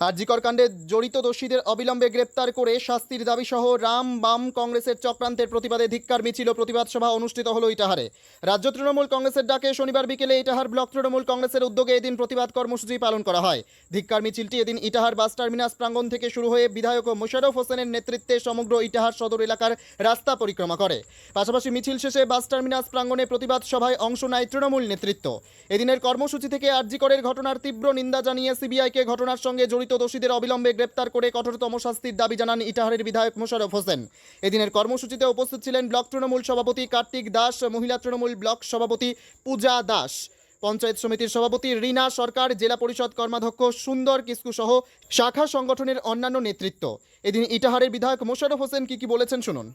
আরজিকর কাণ্ডে জড়িত দোষীদের অবিলম্বে গ্রেপ্তার করে শাস্তির দাবিসহ রাম বাম কংগ্রেসের চক্রান্তের প্রতিবাদে ধিক্কার, মিছিল প্রতিবাদ সভা অনুষ্ঠিত হলো ইটাহারে। রাজ্য তৃণমূল কংগ্রেসের ডাকে শনিবার বিকেলে ইটাহার ব্লক তৃণমূল কংগ্রেসের উদ্যোগে এদিন প্রতিবাদ কর্মসূচি পালন করা হয়। ধিক্কার, মিছিলটি এদিন ইটাহার বাস টার্মিনাস প্রাঙ্গণ থেকে শুরু হয়ে বিধায়ক মোশারফ হোসেনের নেতৃত্বে সমগ্র ইটাহার সদর এলাকার রাস্তা পরিক্রমা করে। পাশাপাশি মিছিল শেষে বাস টার্মিনাস প্রাঙ্গণে প্রতিবাদ সভায় অংশ নেয় তৃণমূল নেতৃত্ব। এদিনের কর্মসূচি থেকে আরজিকরের ঘটনার তীব্র নিন্দা জানিয়ে সিবিআইকে ঘটনার সঙ্গে জড়িত দোষীদের অবিলম্বে গ্রেপ্তার করে কঠোরতম শাস্তির দাবি জানান ইটাহারের বিধায়ক মোশাররফ হোসেন। এদিনের কর্মসূচিতে উপস্থিত ছিলেন ব্লক তৃণমূল সভাপতি কার্তিক দাস মহিলা তৃণমূল ব্লক সভাপতি পূজা দাস। পঞ্চায়েত সমিতির সভাপতি রীনা সরকার জেলা পরিষদ কর্মাধ্যক্ষ সুন্দর কিস্কু সহ শাখা সংগঠনের অন্যান্য নেতৃত্ব। এদিন ইটাহারের বিধায়ক মোশাররফ হোসেন কি কি বলেছেন শুনুন।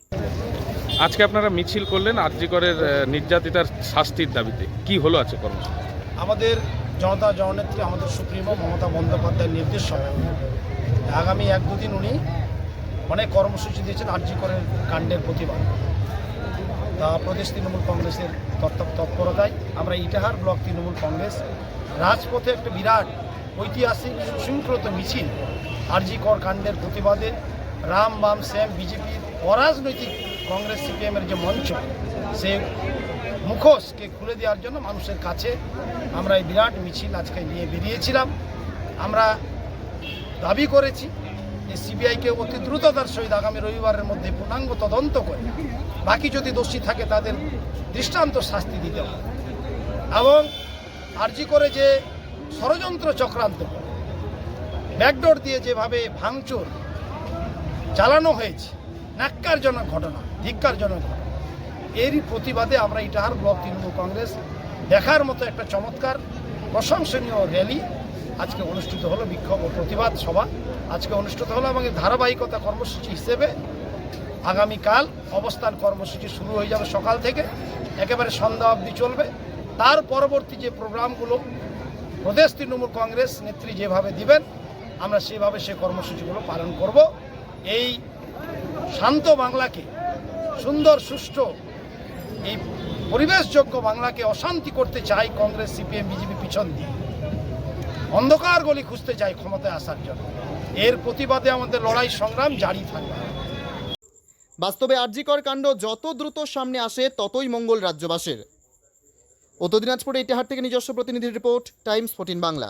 আজকে আপনারা মিছিল করলেন আরজিকরের আহ, নির্যাতিতার শাস্তির দাবিতে। কি হলো আছে কর্মসূচি? আমাদের জনতা জননেত্রী আমাদের সুপ্রিমো মমতা বন্দ্যোপাধ্যায়ের নির্দেশ হবে আগামী এক দুদিন উনি অনেক কর্মসূচি দিয়েছেন, আর্জি করের কাণ্ডের প্রতিবাদ। তা প্রদেশ তৃণমূল কংগ্রেসের তৎপরতায় আমরা ইটাহার ব্লক তৃণমূল কংগ্রেস রাজপথে একটা বিরাট ঐতিহাসিক সুশৃঙ্খলিত মিছিল, আরজি কর কাণ্ডের প্রতিবাদে রাম বাম শ্যাম বিজেপির অরাজনৈতিক কংগ্রেস সিপিএমের যে মঞ্চ, সে মুখোশকে খুলে দেওয়ার জন্য মানুষের কাছে আমরা এই বিরাট মিছিল আজকে নিয়ে বেরিয়েছিলাম। আমরা দাবি করেছি যে সিবিআইকে অতি দ্রুততার সহিত আগামী রবিবারের মধ্যে পূর্ণাঙ্গ তদন্ত করে, বাকি যদি দোষী থাকে তাদের দৃষ্টান্ত শাস্তি দিতে হবে এবং আর্জি করে যে ষড়যন্ত্র চক্রান্ত, ব্যাকডোর দিয়ে যেভাবে ভাঙচুর চালানো হয়েছে, ন্যাক্কারজনক ঘটনা। ধিক্কারজনক এরই প্রতিবাদে আমরা ইটাহার ব্লক তৃণমূল কংগ্রেস দেখার মতো একটা চমৎকার, প্রশংসনীয় র্যালি আজকে অনুষ্ঠিত হলো, বিক্ষোভ ও প্রতিবাদ সভা আজকে অনুষ্ঠিত হলো এর ধারাবাহিকতা কর্মসূচি হিসেবে আগামীকাল অবস্থান কর্মসূচি শুরু হয়ে যাবে সকাল থেকে, একেবারে সন্ধ্যা অবধি চলবে। তার পরবর্তী যে প্রোগ্রামগুলো, প্রদেশ তৃণমূল কংগ্রেস নেত্রী যেভাবে দিবেন, আমরা সেভাবে সে কর্মসূচিগুলো পালন করব। এই শান্ত বাংলাকে সুন্দর, সুষ্ঠু। এই পরিবেশযোগ্য বাংলাকে অশান্তি করতে চাই কংগ্রেস, সিপিএম, বিজেপি পিছন দিয়ে। অন্ধকার গলি খুঁজতে চাই ক্ষমতায় আসার জন্য। এর প্রতিবাদে আমাদের লড়াই সংগ্রাম জারি থাকবে। বাস্তবে আরজিকর কাণ্ড যত দ্রুত সামনে আসে, ততই মঙ্গল রাজ্যবাসীর। উত্তর দিনাজপুরে ইতিহার থেকে নিজস্ব প্রতিনিধির রিপোর্ট, টাইমস, ফোর্টিন বাংলা।